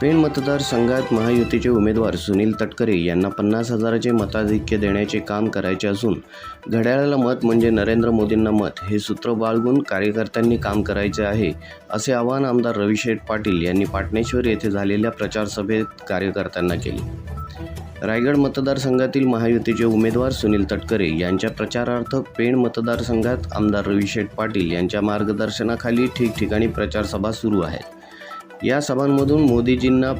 पेण मतदारसंघात महायुतीचे उमेदवार सुनील तटकरे यांना पन्नास हजाराचे मताधिक्य देण्याचे काम करायचे असून घड्याळाला मत म्हणजे नरेंद्र मोदींना मत हे सूत्र बाळगून कार्यकर्त्यांनी काम करायचे आहे असे आवाहन आमदार रविशेठ पाटील यांनी पाटणेश्वर येथे झालेल्या प्रचारसभेत कार्यकर्त्यांना केले. रायगड मतदारसंघातील महायुतीचे उमेदवार सुनील तटकरे यांच्या प्रचारार्थ पेण मतदारसंघात आमदार रविशेठ पाटील यांच्या मार्गदर्शनाखाली ठिकठिकाणी प्रचारसभा सुरू आहेत. या सभांमधून मोदीजींना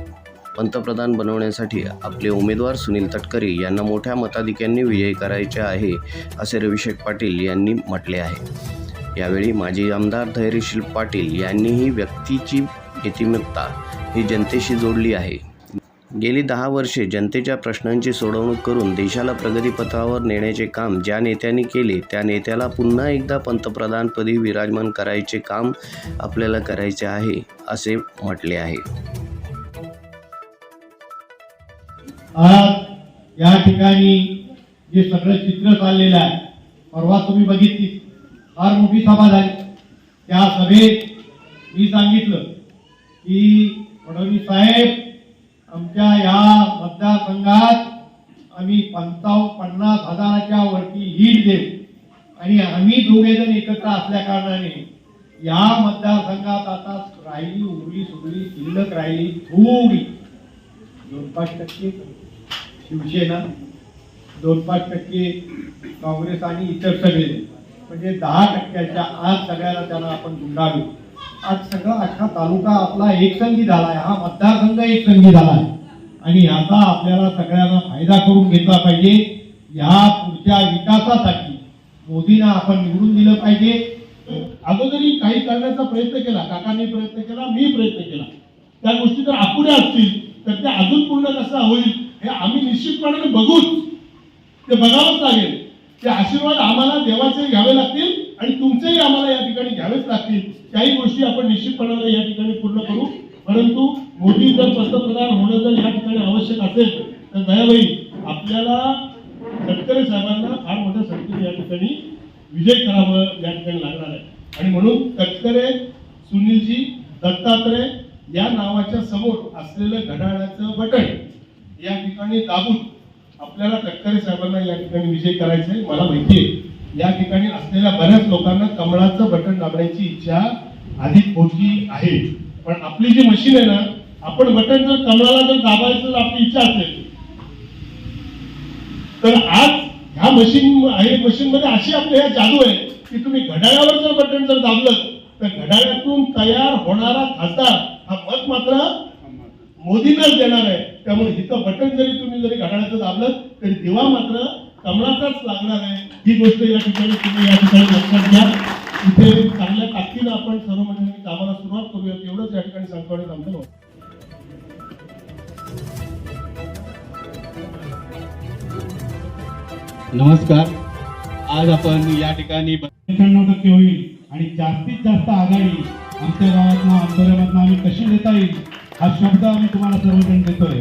पंतप्रधान बनवण्यासाठी आपले उमेदवार सुनील तटकरे यांना मोठ्या मताधिक्यांनी विजयी करायचे आहे असे रविशेख पाटील यांनी म्हटले आहे. यावेळी माजी आमदार धैर्यशील पाटील यांनीही व्यक्तीची नीतिमत्ता ही जनतेशी जोडली आहे. गेली दहा वर्षे जनतेच्या प्रश्नांची सोडवणूक करून देशाला प्रगतीपथावर नेण्याचे काम ज्या नेत्यांनी केले त्या नेत्याला पुन्हा एकदा पंतप्रधानपदी विराजमान करायचे काम आपल्याला करायचे आहे असे म्हटले आहे. आज या ठिकाणी जे सगळं चित्र चाललेलं आहे परवा तुम्ही बघितली फार मोठी सभा झाली. त्या सभेत मी सांगितलं की फडणवीस साहेब आमच्या या मतदारसंघात आम्ही पंचावन्न पन्नास हजाराच्या वरती लीड देऊ. आणि आम्ही दोघे जण एकत्र असल्या कारणाने या मतदारसंघात आता राहिली उरली सुरली शिल्लक राहिली थोडी. दोन पाच टक्के शिवसेना दोन पाच टक्के काँग्रेस आणि इतर सगळे. म्हणजे दहा टक्क्याच्या आज सगळ्याला त्यांना आपण गुंडाळू. आज सगळा अख्खा तालुका आपला एकसंगी झालाय. हा मतदारसंघ एकसंगी झालाय. आणि याचा आपल्याला सगळ्यांना फायदा करून घेतला पाहिजे. या पुढच्या विकासासाठी मोदींना आपण निवडून दिलं पाहिजे. अगोदरी काही करण्याचा प्रयत्न केला. काकांनी प्रयत्न केला मी प्रयत्न केला. त्या गोष्टी जर अपुऱ्या असतील तर त्या अजून पूर्ण कसा होईल हे आम्ही निश्चितपणे बघूच. ते बघावंच लागेल. ते आशीर्वाद आम्हाला देवाचे घ्यावे लागतील. आणि तुमचेही आम्हाला या ठिकाणी घ्यावेच लागतील. काही गोष्टी आपण निश्चितपणाने या ठिकाणी पूर्ण करू. परंतु मोदी जर पंतप्रधान होणं जर या ठिकाणी आवश्यक असेल तर दयाबाई आपल्याला तटकरे साहेबांना फार मोठ्या संख्येने या ठिकाणी विजय करावं या ठिकाणी लागणार आहे. आणि म्हणून तटकरे सुनीलजी दत्तात्रय या नावाच्या समोर असलेलं घड्याळाचं बटन या ठिकाणी दाबून आपल्याला तटकरे साहेबांना या ठिकाणी विजय करायचा आहे मला माहिती आहे. या ठिकाणी असलेल्या बऱ्याच लोकांना कमळाचं बटन दाबण्याची इच्छा अधिक होती आहे. पण आपली जी मशीन आहे ना आपण बटन जर कमळाला जर दाबायचं जर आपली इच्छा असेल तर आज ह्या मशीन आहे मशीन मध्ये अशी आपली ह्या जादू आहे की तुम्ही घड्याळावर जर बटन जर दाबलं तर घड्याळातून तयार होणारा खासदार हा मत मात्र मोदींनाच देणार आहे. त्यामुळे हिथं बटन जरी तुम्ही जरी घड्याळाचं दाबलं तरी दिवा मात्र कमळाचाच लागणार आहे. ही गोष्ट या ठिकाणी तुम्ही या ठिकाणी लक्षात घ्या. इथे चांगल्या ताकदीनं आपण सर्व मंडळी कामाला सुरुवात करूया एवढंच या ठिकाणी सांगतो आमचं मत. नमस्कार. आज आपण या ठिकाणी पंच्याण्णव टक्के होईल आणि जास्तीत जास्त आघाडी आमच्या गावातनं आंतरगावातनं आम्ही कशी देता येईल हा शब्द आम्ही तुम्हाला सर्वजण देतोय.